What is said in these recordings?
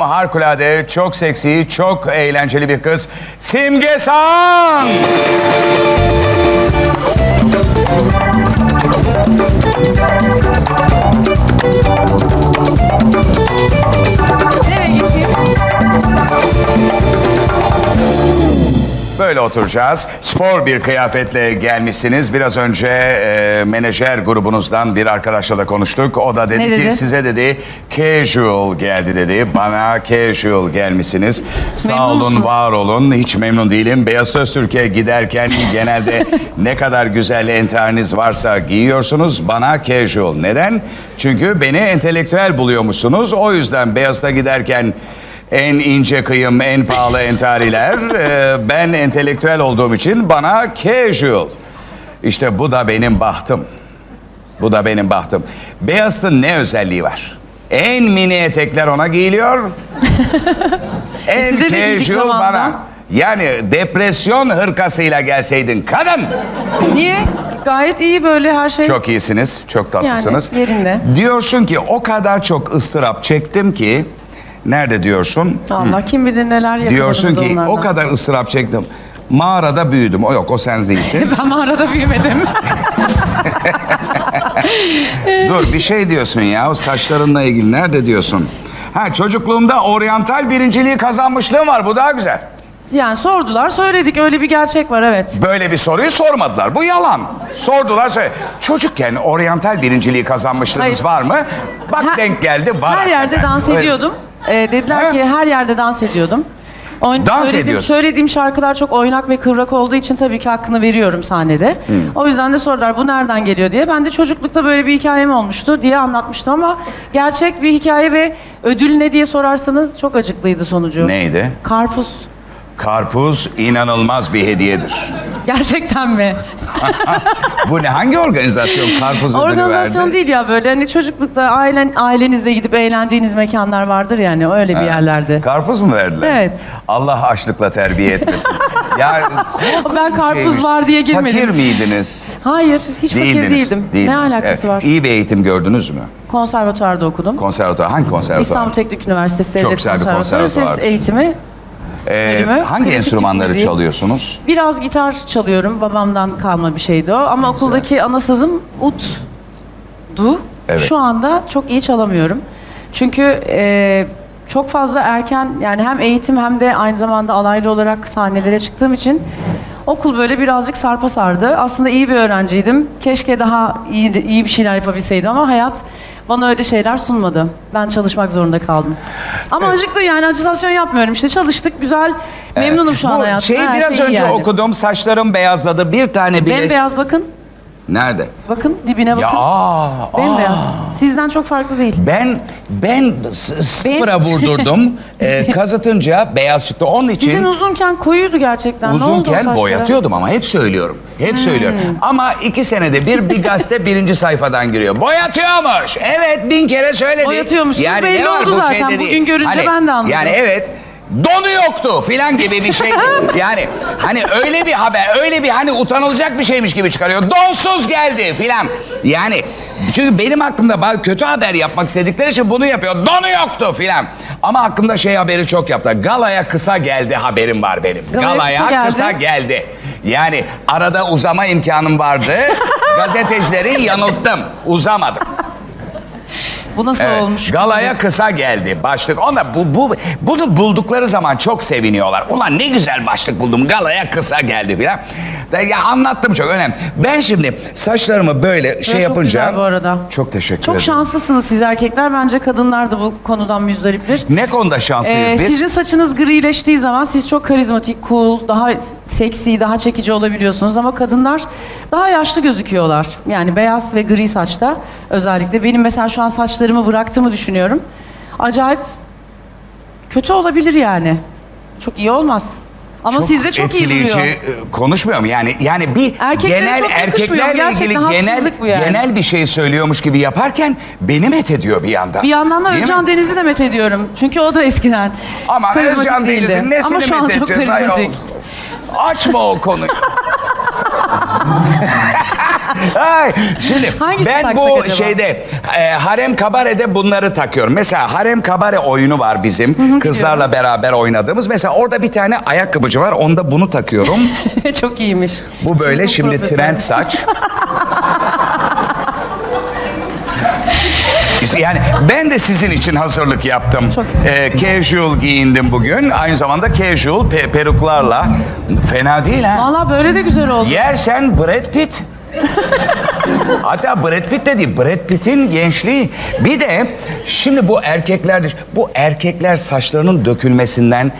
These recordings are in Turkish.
Harikulade, çok seksi, çok eğlenceli bir kız. Simge Sağ. Böyle oturacağız. Spor bir kıyafetle gelmişsiniz. Biraz önce e, menajer grubunuzdan bir arkadaşla da konuştuk. O da dedi Ne ki dedi? size dedi casual geldi dedi. Bana casual gelmişsiniz. Sağ Memnun olun, musunuz? var olun. Hiç memnun değilim. Beyaz Öztürk'e giderken genelde ne kadar güzel entariniz varsa giyiyorsunuz. Bana casual. Neden? Çünkü beni entelektüel buluyormuşsunuz. O yüzden Beyaz'da giderken en ince kıyım, en pahalı entariler. e, ben entelektüel olduğum için bana casual. İşte bu da benim bahtım. Bu da benim bahtım. Beyaz'ın ne özelliği var? En mini etekler ona giyiliyor. en size de giydik casual bana. Yani depresyon hırkasıyla gelseydin kadın. Niye? Gayet iyi böyle her şey. Çok iyisiniz, çok tatlısınız. Yani yerinde. Diyorsun ki o kadar çok ıstırap çektim ki nerede diyorsun? Allah kim bilir neler yakaladınız Diyorsun ki onlardan. o kadar ıstırap çektim. Mağarada büyüdüm. O yok o sen değilsin. Ben mağarada büyümedim. Dur bir şey diyorsun ya o saçlarınla ilgili nerede diyorsun? Ha çocukluğumda oryantal birinciliği kazanmışlığım var bu daha güzel. yani sordular söyledik öyle bir gerçek var evet. Böyle bir soruyu sormadılar. Bu yalan. Sordular söyle. Çocukken oryantal birinciliği kazanmışlığınız Hayır. var mı? Bak Her- denk geldi var. Her yerde hakikaten. dans Öyle. ediyordum. Ee, dediler Ha? ki her yerde dans ediyordum. Oyn- Dans söylediğim, ediyorsun. Söylediğim şarkılar çok oynak ve kıvrak olduğu için tabii ki hakkını veriyorum sahnede. Hmm. O yüzden de sordular bu nereden geliyor diye. Ben de çocuklukta böyle bir hikayem olmuştu diye anlatmıştım ama gerçek bir hikaye ve ödül ne diye sorarsanız çok acıklıydı sonucu. Neydi? Karpuz. Karpuz inanılmaz bir hediyedir. Gerçekten mi? Bu ne? Hangi organizasyon karpuz ödülü Organizasyon verdi? değil ya böyle hani çocuklukta ailen ailenizle gidip eğlendiğiniz mekanlar vardır yani öyle bir yerlerde. Karpuz mu verdiler? Evet. Allah açlıkla terbiye etmesin. ya korkunç Ben bir karpuz şeymiş. var diye girmedim. Fakir miydiniz? Hayır, hiç fakir Değildiniz. değildim. değildiniz. Ne alakası Evet. var? İyi bir eğitim gördünüz mü? Konservatuvarda okudum. Konservatuvar. Hangi konservatuvar? İstanbul Teknik Üniversitesi Çok Devlet güzel bir konservatuvar. Ses eğitimi. Ee, bölümü, hangi klasik enstrümanları müziği. çalıyorsunuz? Biraz gitar çalıyorum. Babamdan kalma bir şeydi o. Ama okuldaki ana sazım ut'du. Evet. Şu anda çok iyi çalamıyorum. Çünkü e, çok fazla erken yani hem eğitim hem de aynı zamanda alaylı olarak sahnelere çıktığım için okul böyle birazcık sarpa sardı. Aslında iyi bir öğrenciydim. Keşke daha iyi, iyi bir şeyler yapabilseydim ama hayat bana öyle şeyler sunmadı. Ben çalışmak zorunda kaldım. Ama acıklı yani acitasyon yapmıyorum. İşte çalıştık güzel. Memnunum şu an Bu hayatımdan. şeyi her biraz şey önce yani. okudum. Saçlarım beyazladı. Bir tane bile... Bembeyaz bakın. Nerede? Bakın dibine bakın. Ya aa, aa. Bembeyaz. Sizden çok farklı değil. Ben ben sıfıra vurdurdum. Ee, kazıtınca beyaz çıktı. Onun için Sizin uzunken koyuydu gerçekten. ne oldu o uzunken boyatıyordum ama hep söylüyorum. Hep söylüyorum. Ama iki senede bir bir gazete birinci sayfadan giriyor. Boyatıyormuş. Evet bin kere söyledik. Boyatıyormuşsunuz, belli ne var oldu bu zaten. Bugün değil. Hani görünce ben de anladım. Yani evet donu yoktu filan gibi bir şeydi. yani hani öyle bir haber, öyle bir hani utanılacak bir şeymiş gibi çıkarıyor. Donsuz geldi filan. Yani çünkü benim hakkımda kötü haber yapmak istedikleri için bunu yapıyor. Donu yoktu filan. Ama hakkımda şey haberi çok yaptı. Galaya kısa geldi haberim var benim. Galaya Galaya kısa kısa geldi. Yani arada uzama imkanım vardı. Gazetecileri yanılttım. Uzamadım. Bu nasıl Evet, olmuş? Galaya kısa geldi başlık. Ona bu, bu bunu buldukları zaman çok seviniyorlar. Ulan ne güzel başlık buldum. Galaya kısa geldi filan. Da Ya anlattım çok önemli. Ben şimdi saçlarımı böyle şey çok yapınca güzel bu arada. Çok teşekkür Çok ederim. şanslısınız siz erkekler. Bence kadınlar da bu konudan müzdariptir. Ne konuda şanslıyız Ee, biz? sizin saçınız grileştiği zaman siz çok karizmatik, cool, daha seksi, daha çekici olabiliyorsunuz ama kadınlar daha yaşlı gözüküyorlar. Yani beyaz ve gri saçta özellikle. Benim mesela şu an saçlarımı bıraktığımı düşünüyorum. Acayip kötü olabilir yani. Çok iyi olmaz. Ama sizde çok iyi etkileyici duruyor. e, konuşmuyorum yani yani bir Erkeklere genel çok yakışmıyor. erkeklerle Gerçekten ilgili genel haksızlık bu yani. genel bir şey söylüyormuş gibi yaparken beni met ediyor bir yandan. Bir yandan da Değil mi? Özcan Deniz'i de met ediyorum. Çünkü o da eskiden Ama karizmatik Özcan değildi. Deniz'in nesini Ama şu an met çok edeceğiz karizmatik. Açma o konuyu. Ay, şimdi Hangisi ben taksak bu acaba? şeyde e, harem kabarede bunları takıyorum. Mesela harem kabare oyunu var bizim kızlarla beraber oynadığımız. Mesela orada bir tane ayakkabıcı var. Onda bunu takıyorum. Çok iyiymiş. Bu böyle şimdi profesyonel. trend saç. İşte yani ben de sizin için hazırlık yaptım. Ee, casual giyindim bugün. Aynı zamanda casual pe- peruklarla. Fena değil ha. Valla böyle de güzel oldu. Yersen Brad Pitt. Hatta Brad Pitt de değil, Brad Pitt'in gençliği. Bir de şimdi bu erkeklerdir. Bu erkekler saçlarının dökülmesinden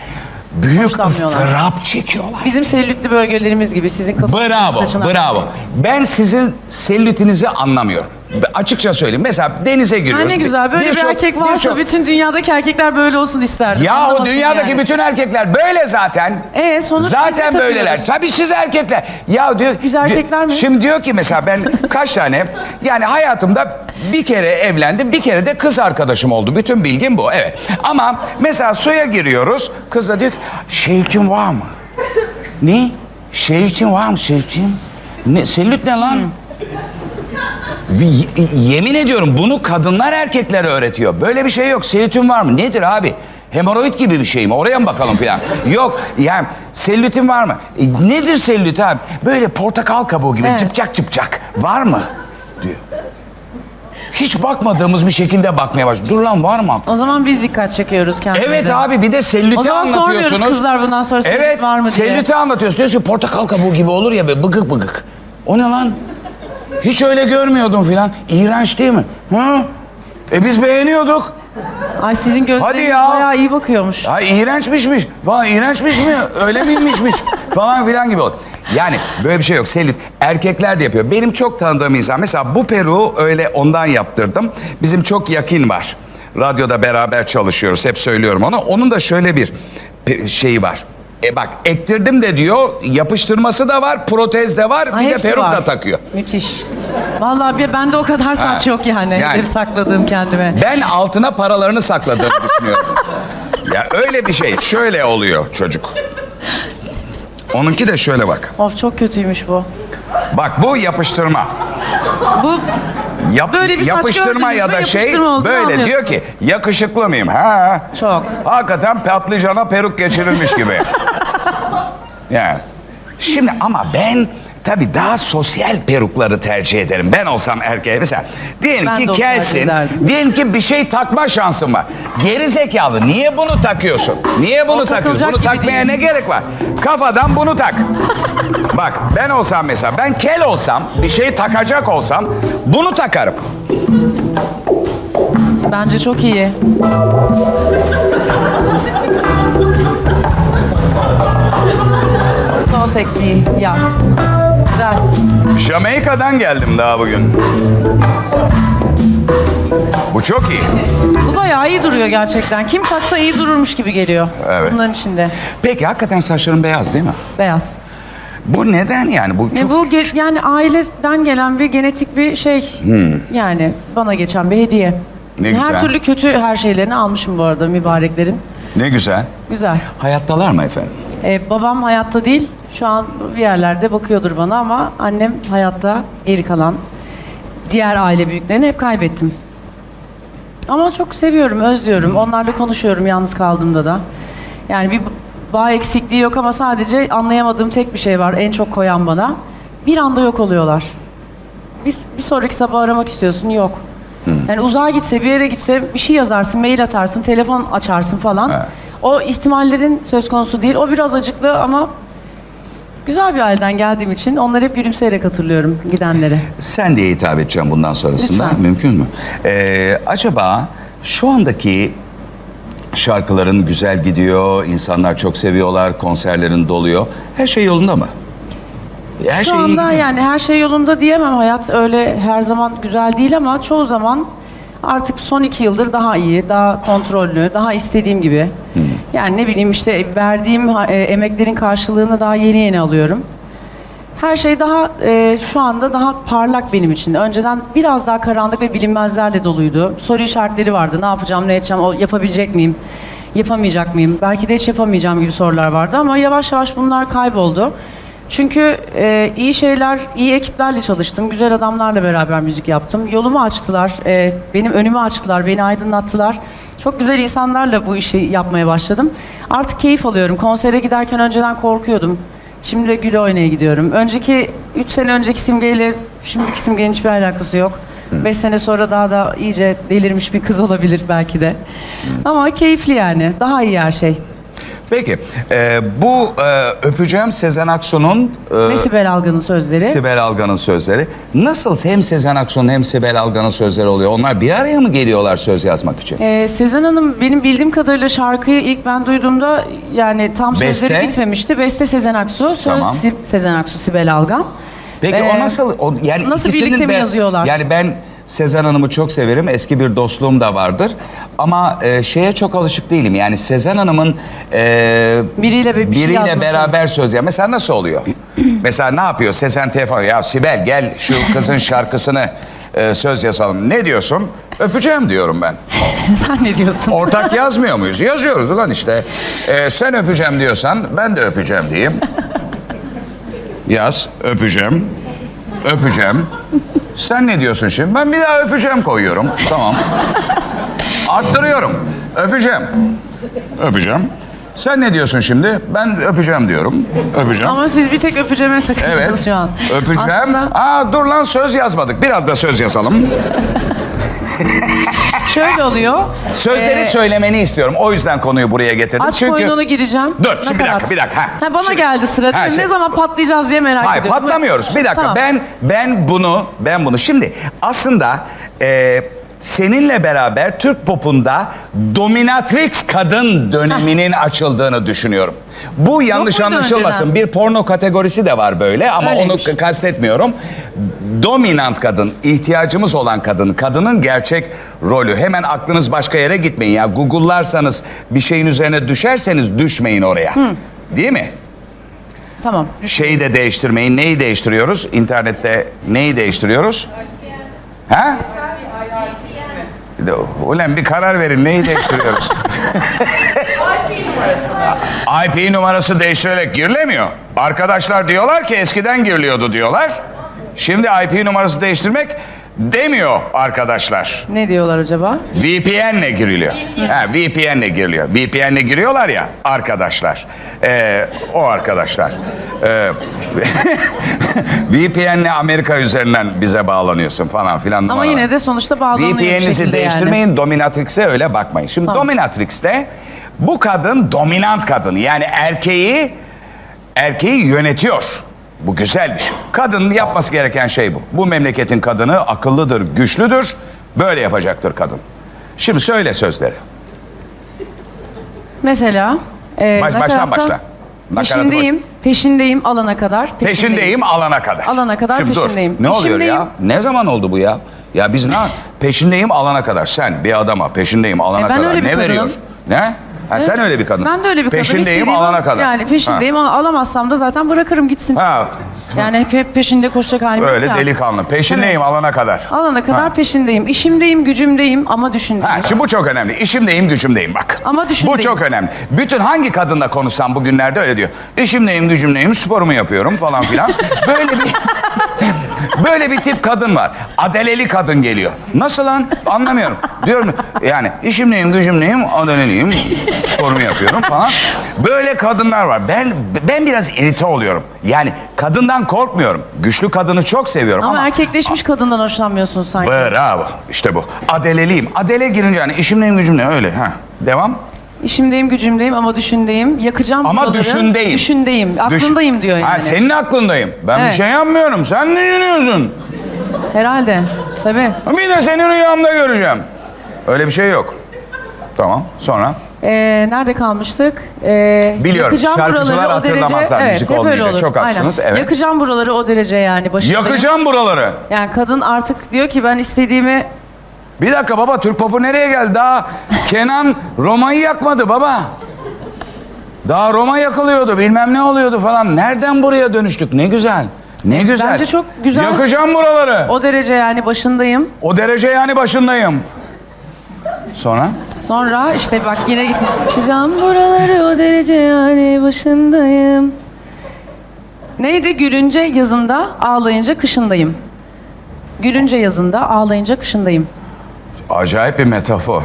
büyük Hoşlanmıyorlar. ıstırap çekiyorlar. Bizim selülitli bölgelerimiz gibi sizin kafanızın Bravo, saçına. bravo. Ben sizin selülitinizi anlamıyorum. Açıkça söyleyeyim. Mesela denize Ha giriyoruz. ne güzel böyle bir Birçok- erkek varsa birçok- bütün dünyadaki erkekler böyle olsun isterdim. Ya o Anlamasın dünyadaki yani. bütün erkekler böyle zaten. Ee, biz zaten böyleler. takıyoruz? Tabii siz erkekler. Ya diyor. Biz erkekler mi? Şimdi diyor ki mesela ben kaç tane yani hayatımda bir kere evlendim, bir kere de kız arkadaşım oldu. Bütün bilgim bu. Evet. Ama mesela suya giriyoruz. Kız da diyor ki şeytin var mı? Ne? Şeytin var mı şeytin? Ne? Selülit ne lan? Yemin ediyorum bunu kadınlar erkeklere öğretiyor. Böyle bir şey yok. Selülitin var mı? Nedir abi? Hemoroid gibi bir şey mi? Oraya mı bakalım filan? yok. Yani selülitin var mı? E, nedir selülit abi? Böyle portakal kabuğu gibi Evet. çıpçak çıpçak. Var mı? Diyor. Hiç bakmadığımız bir şekilde bakmaya başlıyor. Dur lan var mı? O zaman biz dikkat çekiyoruz kendimize. Evet abi bir de selüliti O zaman sormuyoruz anlatıyorsunuz. kızlar bundan sonra evet, var mı diye. selüliti anlatıyorsun. Diyorsun ki portakal kabuğu gibi olur ya böyle bıgık bıgık. O ne lan? Hiç öyle görmüyordum filan. İğrenç değil mi? Ha? E biz beğeniyorduk. Ay sizin gözleriniz Hadi ya. bayağı iyi bakıyormuş. Ay iğrençmişmiş. Vay iğrençmiş mi? Öyle miymişmiş? falan filan gibi oldu. Yani böyle bir şey yok. Selülit erkekler de yapıyor. Benim çok tanıdığım insan mesela bu peruğu öyle ondan yaptırdım. Bizim çok yakın var. Radyoda beraber çalışıyoruz. Hep söylüyorum ona. Onun da şöyle bir pe- şeyi var. E bak ektirdim de diyor yapıştırması da var, protez de var, Ay, bir de hepsi peruk var. da takıyor. Müthiş. Vallahi bir bende o kadar saç Ha. yok yani. Yani. Hep sakladığım kendime. Ben altına paralarını sakladığını düşünüyorum. ya öyle bir şey. Şöyle oluyor çocuk. Onunki de şöyle bak. Of çok kötüymüş bu. Bak bu yapıştırma. Bu Yap, Böyle bir yapıştırma ya da şey böyle diyor ki yakışıklı mıyım? Ha. Çok. Hakikaten patlıcana peruk geçirilmiş gibi. yani. Şimdi ama ben tabii daha sosyal perukları tercih ederim. Ben olsam erkeğe mesela diyelim Ben ki kelsin. ederdim. Diyelim ki bir şey takma şansın var. Geri zekalı niye bunu takıyorsun? Niye bunu O takıyorsun? takılacak Bunu gibi takmaya değil. ne gerek var? Kafadan bunu tak. Bak ben olsam mesela ben kel olsam bir şey takacak olsam bunu takarım. bence çok iyi. So seksi. Ya. Güzel. Jamaika'dan geldim daha bugün. Bu çok iyi. Bu bayağı iyi duruyor gerçekten. Kim taksa iyi dururmuş gibi geliyor. Evet. Bunların içinde. Peki hakikaten saçların beyaz değil mi? Beyaz. Bu neden yani? Bu Ne çok... bu ge- yani aileden gelen bir genetik bir şey. Yani bana geçen bir hediye. Hmm. Ne her güzel. türlü kötü her şeylerini almışım bu arada mübareklerin. Ne güzel. Güzel. Hayattalar mı efendim? Ee, babam hayatta değil. Şu an bir yerlerde bakıyordur bana ama annem hayatta geri kalan diğer aile büyüklerini hep kaybettim. Ama çok seviyorum, özlüyorum. Onlarla konuşuyorum yalnız kaldığımda da. Yani bir bağ eksikliği yok ama sadece anlayamadığım tek bir şey var en çok koyan bana. Bir anda yok oluyorlar. Bir, bir sonraki sabah aramak istiyorsun, yok. Yani uzağa gitse, bir yere gitse bir şey yazarsın, mail atarsın, telefon açarsın falan. Evet. O ihtimallerin söz konusu değil. O biraz acıklı ama güzel bir aileden geldiğim için onları hep gülümseyerek hatırlıyorum gidenleri. Sen diye hitap edeceğim bundan sonrasında. Lütfen. Mümkün mü? Ee, acaba şu andaki şarkıların güzel gidiyor, insanlar çok seviyorlar, konserlerin doluyor. Her şey yolunda mı? Her Şu şey iyi anda gidiyor. yani her şey yolunda diyemem. Hayat öyle her zaman güzel değil ama çoğu zaman artık son iki yıldır daha iyi, daha kontrollü, daha istediğim gibi. Yani ne bileyim işte verdiğim e, emeklerin karşılığını daha yeni yeni alıyorum. Her şey daha e, şu anda daha parlak benim için. Önceden biraz daha karanlık ve bilinmezlerle doluydu. Soru işaretleri vardı. Ne yapacağım, ne edeceğim, o yapabilecek miyim, yapamayacak mıyım? Belki de hiç yapamayacağım gibi sorular vardı ama yavaş yavaş bunlar kayboldu. Çünkü e, iyi şeyler, iyi ekiplerle çalıştım. Güzel adamlarla beraber müzik yaptım. Yolumu açtılar. e, benim önümü açtılar. Beni aydınlattılar. Çok güzel insanlarla bu işi yapmaya başladım. Artık keyif alıyorum. Konsere giderken önceden korkuyordum. Şimdi de güle oynaya gidiyorum. Önceki 3 sene önceki simgeyle şimdiki simgenin hiçbir alakası yok. 5 sene sonra daha da iyice delirmiş bir kız olabilir belki de. Ama keyifli yani. Daha iyi her şey. Peki e, bu e, öpeceğim Sezen Aksu'nun e, Ve Sibel Algan'ın sözleri. Sibel Algan'ın sözleri. Nasıl hem Sezen Aksu'nun hem Sibel Algan'ın sözleri oluyor? Onlar bir araya mı geliyorlar söz yazmak için? Ee, Sezen Hanım benim bildiğim kadarıyla şarkıyı ilk ben duyduğumda yani tam sözleri Beste? bitmemişti. Beste Sezen Aksu, söz Tamam. Si- Sezen Aksu, Sibel Algan. Peki Ee, o nasıl? O, yani nasıl ikisinin birlikte mi ben- yazıyorlar? Yani ben Sezen Hanım'ı çok severim. Eski bir dostluğum da vardır. Ama e, şeye çok alışık değilim. Yani Sezen Hanım'ın e, Biriyle bir- bir şey biriyle yazması. beraber söz ya. Mesela nasıl oluyor? Mesela ne yapıyor? Sezen telefon ya Sibel gel şu kızın şarkısını e, söz yazalım. Ne diyorsun? Öpeceğim diyorum ben. Sen ne diyorsun? Ortak yazmıyor muyuz? Yazıyoruz ulan işte. Ee, sen öpeceğim diyorsan ben de öpeceğim diyeyim. Yaz, öpeceğim. Öpeceğim. Sen ne diyorsun şimdi? Ben bir daha öpeceğim koyuyorum. Tamam. Arttırıyorum. Öpeceğim. Öpeceğim. Sen ne diyorsun şimdi? Ben öpeceğim diyorum. Öpeceğim. Ama siz bir tek öpeceğime takıldınız Evet. şu an. Öpeceğim. Aslında Aa dur lan söz yazmadık. Biraz da söz yazalım. Şöyle oluyor. Sözleri Ee, söylemeni istiyorum. O yüzden konuyu buraya getirdim. Aşk Çünkü oyununa gireceğim. Dur, şimdi bir Nakarat. dakika, bir dakika. Ha. Ha, bana Şimdi- geldi sıra. Ha, Dedim, şey- Ne zaman patlayacağız diye merak Hayır ediyorum. patlamıyoruz. Bir dakika Tamam. ben ben bunu ben bunu şimdi aslında e, seninle beraber Türk popunda dominatrix kadın döneminin açıldığını düşünüyorum. Bu yanlış muydu anlaşılmasın. önceden? Bir porno kategorisi de var böyle ama Öyleymiş. onu kastetmiyorum. Dominant kadın, ihtiyacımız olan kadın, kadının gerçek rolü. Hemen aklınız başka yere gitmeyin ya. Google'larsanız bir şeyin üzerine düşerseniz düşmeyin oraya. Değil mi? Tamam. şeyi de değiştirmeyin. Neyi değiştiriyoruz? İnternette neyi değiştiriyoruz? Ha? Ulan bir karar verin. Neyi değiştiriyoruz? IP numarası değiştirerek girilemiyor. Arkadaşlar diyorlar ki eskiden giriliyordu diyorlar. Şimdi IP numarası değiştirmek demiyor arkadaşlar. Ne diyorlar acaba? VPN'le giriliyor. Ha, VPN'le giriliyor. VPN'le giriyorlar ya arkadaşlar. Ee, o arkadaşlar. Ee, VPN'le Amerika üzerinden bize bağlanıyorsun falan filan. Ama numaralar. yine de sonuçta bağlanıyor bir VPN'inizi şekilde değiştirmeyin. yani. Dominatrix'e öyle bakmayın. Şimdi Tamam. Dominatrix'te bu kadın dominant kadın. Yani erkeği erkeği yönetiyor. Bu güzel bir şey. Kadın yapması gereken şey bu. Bu memleketin kadını akıllıdır, güçlüdür. Böyle yapacaktır kadın. Şimdi söyle sözleri. Mesela e, Baş- baştan başla. Nakaratı Peşindeyim, peşindeyim alana kadar. Peşindeyim alana kadar. Alana kadar Şimdi peşindeyim. Dur. Ne oluyor ya? Ne zaman oldu bu ya? Ya biz ne? Peşindeyim alana kadar. Sen bir adama peşindeyim alana E, ben kadar. öyle bir ne kadınım. veriyor? Ne? Ha, sen öyle bir kadınsın. Ben de öyle bir kadın. Peşindeyim İstediğim- alana kadar. Yani peşindeyim al- alamazsam da zaten bırakırım gitsin. Ha. Yani hep, hep peşinde koşacak halim yok öyle ya. delikanlı. Peşindeyim alana kadar. Alana kadar Ha. peşindeyim. İşimdeyim, gücümdeyim ama düşündüğüm. Ha, şimdi bu çok önemli. İşimdeyim, gücümdeyim bak. Ama düşündeyim. Bu çok önemli. Bütün hangi kadınla konuşsam bugünlerde öyle diyor. İşimdeyim, gücümdeyim, sporumu yapıyorum falan filan. Böyle bir böyle bir tip kadın var. Adeleli kadın geliyor. Nasıl lan? Anlamıyorum. Diyorum yani işimdeyim, gücümdeyim, adeleliyim, sporumu yapıyorum falan. Böyle kadınlar var. Ben ben biraz irite oluyorum. Yani kadından korkmuyorum. Güçlü kadını çok seviyorum Ama, ama erkekleşmiş kadından hoşlanmıyorsun sanki. Bravo. İşte bu. Adeleliyim. Adele girince hani işimdeyim gücümle öyle. Ha. Devam. İşimdeyim, gücümdeyim ama düşündeyim. Yakacağım Ama buraları. düşündeyim. Düşündeyim. Aklındayım diyor yani. Ha, senin aklındayım. Ben Evet. bir şey yapmıyorum. Sen düşünüyorsun? Herhalde. Tabii. Bir de seni rüyamda göreceğim. Öyle bir şey yok. Tamam. Sonra? Ee, nerede kalmıştık? Ee, Biliyorum, yakacağım şarkıcılar buraları o derece- hatırlamazlar evet, müzik hep öyle olmayınca. olur. Çok haklısınız, Aynen. evet. Yakacağım buraları o derece yani. Başındayım. Yakacağım buraları. Yani kadın artık diyor ki ben istediğimi Bir dakika baba Türk popu nereye geldi? Daha Kenan Roma'yı yakmadı baba. Daha Roma yakılıyordu bilmem ne oluyordu falan. Nereden buraya dönüştük? Ne güzel. Ne güzel. Bence çok güzel. Yakacağım buraları. o derece yani başındayım. O derece yani başındayım. Sonra? Sonra işte bak yine gittim. Yakacağım buraları o derece yani başındayım. Neydi? Gülünce yazında, ağlayınca kışındayım. Gülünce yazında, ağlayınca kışındayım. Acayip bir metafor.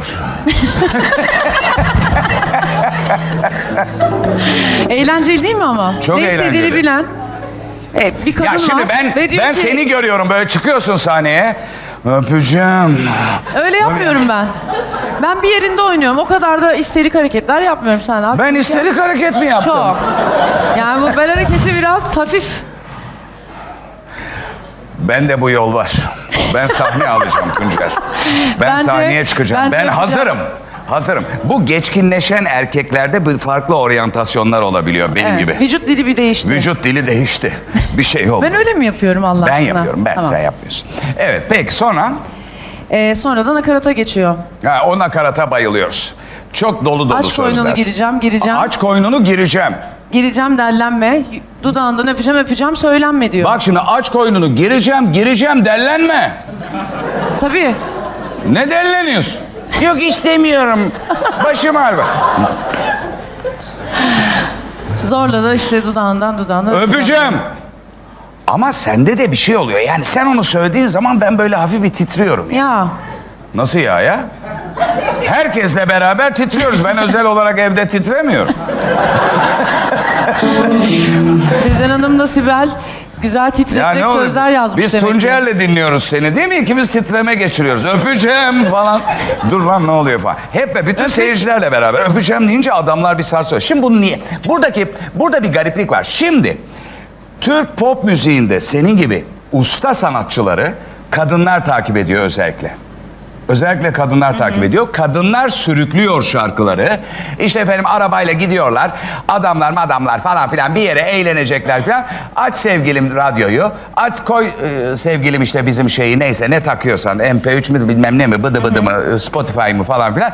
Eğlenceli değil mi ama? Çok ne istediğini eğlenceli. bilen. Evet, bir kadın Ya şimdi ben ve diyor ben ki, seni görüyorum böyle çıkıyorsun sahneye. Öpeceğim. Öyle yapmıyorum ben. Ben bir yerinde oynuyorum. O kadar da isterik hareketler yapmıyorum sen. Ben isterik hareket mi yaptım? Çok. Yani bu bel hareketi biraz hafif. Ben de bu yol var. Ben sahne alacağım Tuncer. Ben Bence- sahneye çıkacağım. ben yapacağım. hazırım. Hazırım. Bu geçkinleşen erkeklerde bir farklı oryantasyonlar olabiliyor benim Evet, gibi. Vücut dili bir değişti. Vücut dili değişti. Bir şey oldu. Ben öyle mi yapıyorum Allah Ben aşkına? yapıyorum. Ben Tamam. sen yapmıyorsun. Evet peki sonra Ee, sonra da nakarata geçiyor. ha, o nakarata bayılıyoruz. Çok dolu dolu Aç sözler. koynunu gireceğim, gireceğim. Aç koynunu gireceğim. Gireceğim dellenme. Dudağından öpeceğim, öpeceğim söylenme diyor. Bak şimdi aç koynunu gireceğim, gireceğim dellenme. Tabii. Ne delleniyorsun? Yok istemiyorum. Başım ağrıyor. Zorla da işte dudağından dudağına Öpeceğim. Ama sende de bir şey oluyor. Yani sen onu söylediğin zaman ben böyle hafif bir titriyorum. ya. Ya Nasıl ya ya? Herkesle beraber titriyoruz. Ben özel olarak evde titremiyorum. Sezen Hanım'la Sibel güzel titretecek ne olur? sözler yazmış Biz demek ki. Tuncer'le dinliyoruz seni değil mi? İkimiz titreme geçiriyoruz. Öpeceğim falan. Dur lan ne oluyor falan. Hep bütün seyircilerle beraber öpeceğim deyince adamlar bir sarsıyor. Şimdi bunu niye? Buradaki burada bir gariplik var. Şimdi Türk pop müziğinde senin gibi usta sanatçıları kadınlar takip ediyor özellikle. Özellikle kadınlar takip ediyor. Kadınlar sürüklüyor şarkıları. İşte efendim arabayla gidiyorlar. Adamlar adamlar falan filan bir yere eğlenecekler falan. Aç sevgilim radyoyu. Aç koy e, sevgilim işte bizim şeyi neyse ne takıyorsan. MP3 mü bilmem ne mi bıdı bıdı mı e, Spotify mı falan filan.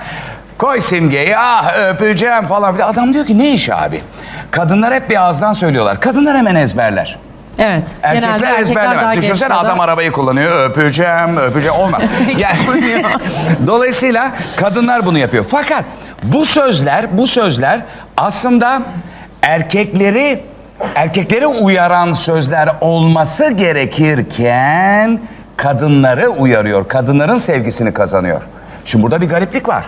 Koy simgeyi ah öpeceğim falan filan. Adam diyor ki ne iş abi? Kadınlar hep bir ağızdan söylüyorlar. Kadınlar hemen ezberler. Evet. Erkekler erkekler ezberlemez. daha Düşünsene genç adam arabayı kullanıyor. Öpeceğim, öpeceğim. Olmaz. Yani, dolayısıyla kadınlar bunu yapıyor. Fakat bu sözler, bu sözler aslında erkekleri erkekleri uyaran sözler olması gerekirken kadınları uyarıyor. Kadınların sevgisini kazanıyor. Şimdi burada bir gariplik var.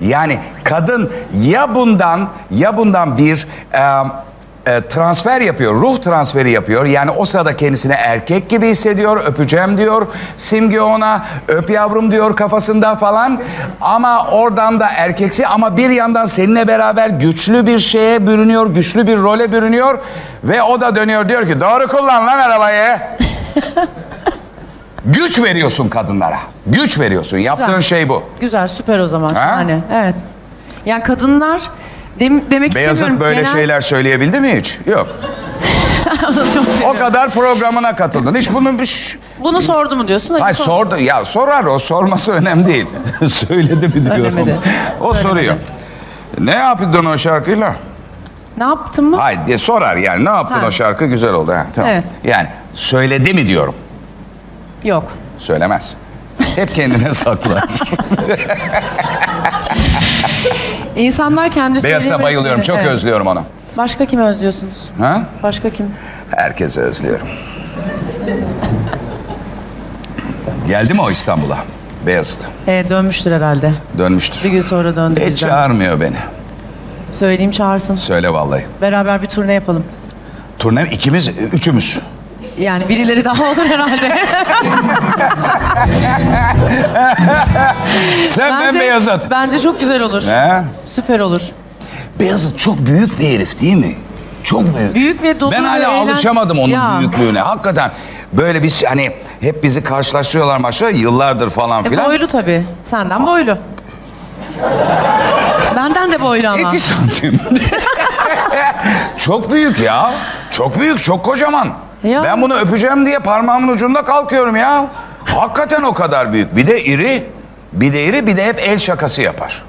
Yani kadın ya bundan ya bundan bir e, e, transfer yapıyor, ruh transferi yapıyor. Yani o sırada kendisini erkek gibi hissediyor, öpeceğim diyor. Simge ona öp yavrum diyor kafasında falan. Ama oradan da erkeksi ama bir yandan seninle beraber güçlü bir şeye bürünüyor, güçlü bir role bürünüyor. Ve o da dönüyor diyor ki doğru kullan lan arabayı. Güç veriyorsun kadınlara. Güç veriyorsun. Yaptığın Güzel. şey bu. Güzel, süper o zaman. Ha? Yani evet. Yani kadınlar dem- demek Beyazıt istemiyorum. böyle genel- şeyler söyleyebildi mi hiç? Yok. Çok O seviyorum. kadar programına katıldın. Hiç bunu bir... Bunu sordu mu diyorsun? Hayır, Ay sor- sordu. Ya sorar o. Sorması önemli değil. Söyledi mi diyorum. Söylemedi. O soruyor. Ne yaptın o şarkıyla? Ne yaptın mı? Hayır diye sorar yani. Ne yaptın Ha. o şarkı güzel oldu. Ha, tamam. Evet. Yani söyledi mi diyorum. Yok. Söylemez. Hep kendine saklar. İnsanlar kendi Beyazıt'a söyleyemedikleri- bayılıyorum. Çok Evet. özlüyorum onu. Başka kimi özlüyorsunuz? Ha? Başka kim? Herkesi özlüyorum. Geldi mi o İstanbul'a? Beyazıt. Ee, dönmüştür herhalde. Bir Dönmüştür. gün sonra döndü Hiç bizden. çağırmıyor beni. Söyleyeyim çağırsın. Söyle vallahi. Beraber bir turne yapalım. Turne ikimiz, üçümüz. Yani birileri daha olur herhalde. Sen ben Beyazıt. Bence çok güzel olur. He? Süper olur. Beyazıt çok büyük bir herif değil mi? Çok büyük. Büyük ve dolu Ben ve hala eğlen- alışamadım onun Ya. büyüklüğüne. Hakikaten böyle biz hani hep bizi karşılaştırıyorlar maçta yıllardır falan E, filan. boylu tabii. Senden boylu. Benden de boylu ama. İki santim. çok büyük ya. Çok büyük, çok kocaman. Ya. Ben bunu öpeceğim diye parmağımın ucunda kalkıyorum ya. Hakikaten o kadar büyük. Bir de iri. Bir de iri, bir de hep el şakası yapar.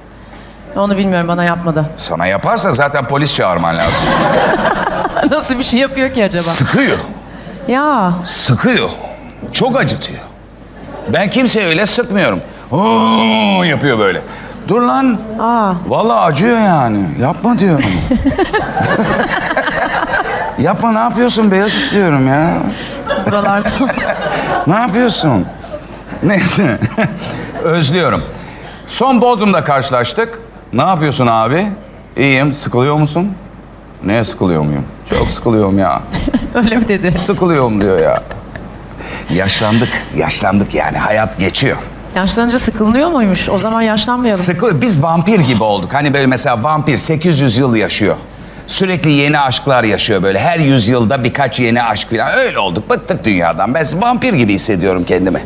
Onu bilmiyorum bana yapmadı. Sana yaparsa zaten polis çağırman lazım. Nasıl bir şey yapıyor ki acaba? Sıkıyor. Ya Sıkıyor. Çok acıtıyor. Ben kimseye öyle sıkmıyorum. Oo, yapıyor böyle. Dur lan. aa Vallahi acıyor yani. Yapma diyorum. Yapma ne yapıyorsun Beyazıt diyorum ya. Buralarda. Ne yapıyorsun? Neyse. Özlüyorum. Son Bodrum'da karşılaştık. Ne yapıyorsun abi? İyiyim. Sıkılıyor musun? Neye sıkılıyor muyum? Çok sıkılıyorum ya. Öyle mi dedi? Sıkılıyorum diyor ya. Yaşlandık. Yaşlandık yani. Hayat geçiyor. Yaşlanınca sıkılıyor muymuş? O zaman yaşlanmayalım. Sıkı, biz vampir gibi olduk. Hani böyle mesela vampir 800 yıl yaşıyor. Sürekli yeni aşklar yaşıyor böyle. Her yüzyılda birkaç yeni aşk falan. Öyle olduk. Bıktık dünyadan. Ben vampir gibi hissediyorum kendimi.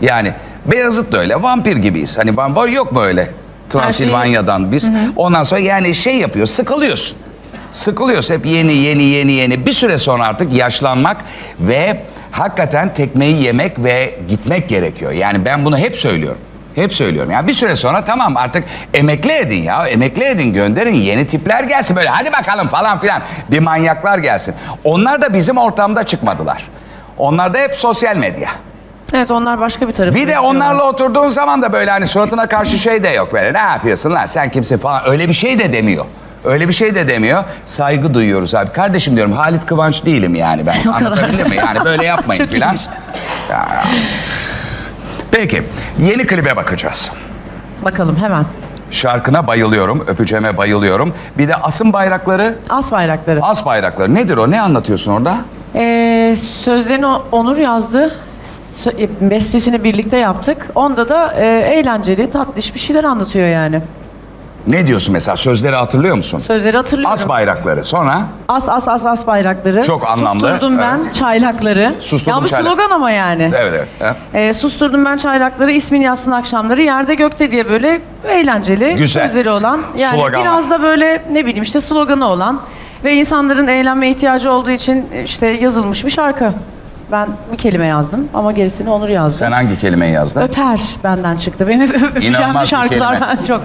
Yani Beyazıt da öyle. Vampir gibiyiz. Hani vampir yok mu öyle? Transilvanya'dan biz. Ondan sonra yani şey yapıyor. Sıkılıyorsun. Sıkılıyorsun. Hep yeni yeni yeni yeni. Bir süre sonra artık yaşlanmak ve hakikaten tekmeyi yemek ve gitmek gerekiyor. Yani ben bunu hep söylüyorum. Hep söylüyorum. Yani bir süre sonra tamam artık emekli edin ya. Emekli edin gönderin. Yeni tipler gelsin böyle. Hadi bakalım falan filan. Bir manyaklar gelsin. Onlar da bizim ortamda çıkmadılar. Onlar da hep sosyal medya. Evet onlar başka bir tarafı. Bir de onlarla oturduğun zaman da böyle hani suratına karşı şey de yok böyle. Ne yapıyorsun lan sen kimsin falan. Öyle bir şey de demiyor. Öyle bir şey de demiyor. Saygı duyuyoruz abi. Kardeşim diyorum Halit Kıvanç değilim yani ben. Anlatabildim mi? Yani böyle yapmayın Çok filan. iyiymiş. Ya. Peki yeni klibe bakacağız. Bakalım hemen. Şarkına bayılıyorum, öpeceğime bayılıyorum. Bir de asın bayrakları, As bayrakları. as bayrakları. Nedir o? Ne anlatıyorsun orada? Ee, sözlerini O- Onur yazdı. Sö- e, Bestesini birlikte yaptık. Onda da e, eğlenceli, tatlış bir şeyler anlatıyor yani. Ne diyorsun mesela? Sözleri hatırlıyor musun? Sözleri hatırlıyorum. As bayrakları. Sonra As as as as bayrakları. Çok anlamlı. Susturdum ben çaylakları. Susturdum ya bu çaylak- slogan ama yani. evet evet. Ha? Ee, susturdum ben çaylakları, ismin yazsın akşamları, yerde gökte diye böyle eğlenceli Güzel. sözleri olan. Yani Sloganlar. biraz da böyle ne bileyim işte sloganı olan ve insanların eğlenme ihtiyacı olduğu için işte yazılmış bir şarkı. Ben bir kelime yazdım ama gerisini Onur yazdı. Sen hangi kelimeyi yazdın? Öper benden çıktı. Benim öpeceğim bir bir şarkılar kelime. ben çok.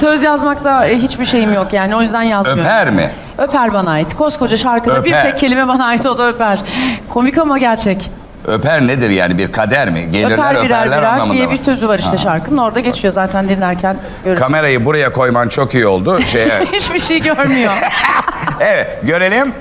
Söz yazmakta hiçbir şeyim yok yani o yüzden yazmıyorum. Öper mi? Öper bana ait. Koskoca şarkıda bir Öper. tek kelime bana ait o da öper. Komik ama gerçek. Öper nedir yani bir kader mi? Gelirler öper birer öperler birer anlamında diye mı? bir sözü var işte şarkının. Orada geçiyor zaten dinlerken görüyoruz. Kamerayı buraya koyman çok iyi oldu. Şeye, Hiçbir şey görmüyor. evet görelim.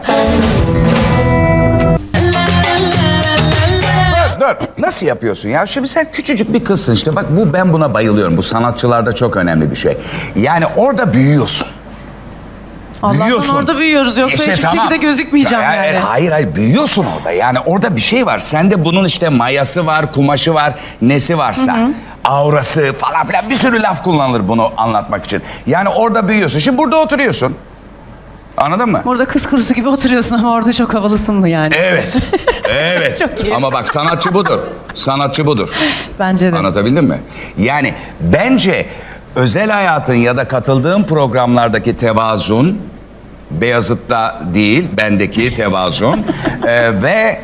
Dur. Nasıl yapıyorsun ya? Şimdi sen küçücük bir kızsın işte. Bak bu ben buna bayılıyorum. Bu sanatçılarda çok önemli bir şey. Yani orada büyüyorsun. Allah'tan Büyüyorsun. orada büyüyoruz. Yoksa İşte hiçbir tamam. şekilde gözükmeyeceğim Ya, yani. Hayır hayır büyüyorsun orada. Yani orada bir şey var. Sende bunun işte mayası var, kumaşı var, nesi varsa. Aurası falan filan bir sürü laf kullanılır bunu anlatmak için. Yani orada büyüyorsun. Şimdi burada oturuyorsun. Anladın mı? Burada kız kurusu gibi oturuyorsun ama orada çok havalısın yani. Evet. Evet. Çok iyi. Ama bak sanatçı budur. Sanatçı budur. Bence de. Anlatabildim mi? Yani bence özel hayatın ya da katıldığın programlardaki tevazun Beyazıt'ta değil, bendeki tevazun Ee, ve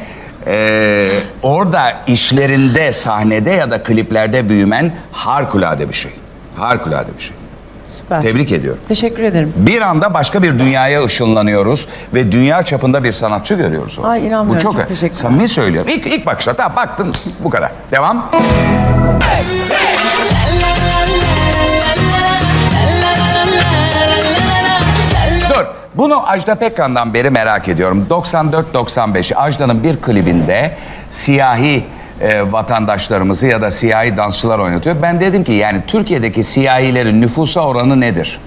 e, orada işlerinde, sahnede ya da kliplerde büyümen harikulade bir şey. Harikulade bir şey. Süper. Tebrik ediyorum. Teşekkür ederim. Bir anda başka bir dünyaya ışınlanıyoruz ve dünya çapında bir sanatçı görüyoruz. orada. Ay, inanmıyorum. Bu çok, Çok teşekkürler. Samimi söylüyorum. İlk, ilk bakışta tamam baktın bu kadar. Devam. Dur. Bunu Ajda Pekkan'dan beri merak ediyorum. 94-95 Ajda'nın bir klibinde siyahi e, vatandaşlarımızı ya da siyahi dansçılar oynatıyor. Ben dedim ki yani Türkiye'deki siyahilerin nüfusa oranı nedir?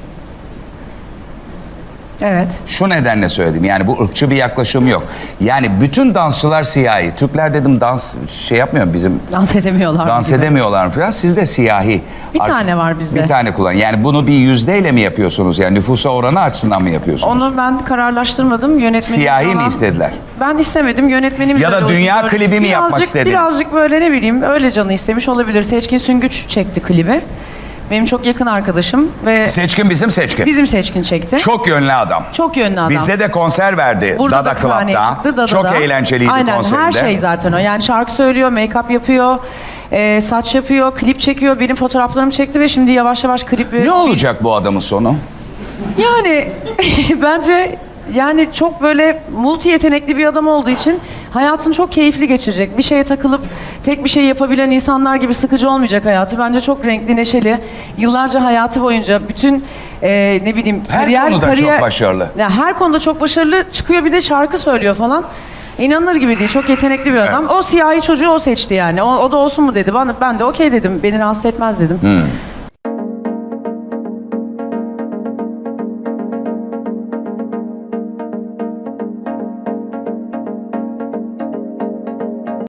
Evet. Şu nedenle söyledim yani bu ırkçı bir yaklaşım yok. Yani bütün dansçılar siyahi. Türkler dedim dans şey yapmıyor bizim Dans edemiyorlar. dans gibi. edemiyorlar falan. Sizde siyahi. Bir Ar- tane var bizde. Bir tane kullan. Yani bunu bir yüzdeyle mi yapıyorsunuz? Yani nüfusa oranı açısından mı yapıyorsunuz? Onu ben kararlaştırmadım. Yönetmenim Siyahi mi falan- istediler? Ben istemedim. Yönetmenim Ya da öyle dünya klibi mi yapmak Birazcık- istediniz? Birazcık böyle ne bileyim öyle canı istemiş olabilir. Seçkin Süngüç çekti klibi. Benim çok yakın arkadaşım ve Seçkin bizim seçkin. bizim Seçkin çekti. Çok, Çok yönlü adam. yönlü adam. Bizde de konser verdi Burada Dada da sahneye Club'da. çıktı. Dada'da. Çok eğlenceliydi Aynen, konserinde. her şey zaten o. Yani şarkı söylüyor, make-up yapıyor, e, saç yapıyor, klip çekiyor. Benim fotoğraflarımı çekti ve şimdi yavaş yavaş klip... Ne olacak bu adamın sonu? Yani bence yani çok böyle multi yetenekli bir adam olduğu için hayatını çok keyifli geçirecek. Bir şeye takılıp tek bir şey yapabilen insanlar gibi sıkıcı olmayacak hayatı. Bence çok renkli, neşeli. Yıllarca hayatı boyunca bütün e, ne bileyim Her konuda çok başarılı. Ya her konuda çok başarılı çıkıyor bir de şarkı söylüyor falan. İnanılır gibi değil. Çok yetenekli bir adam. O siyahi çocuğu o seçti yani. O, o da olsun mu dedi. Ben, ben de okey dedim. Beni rahatsız etmez dedim.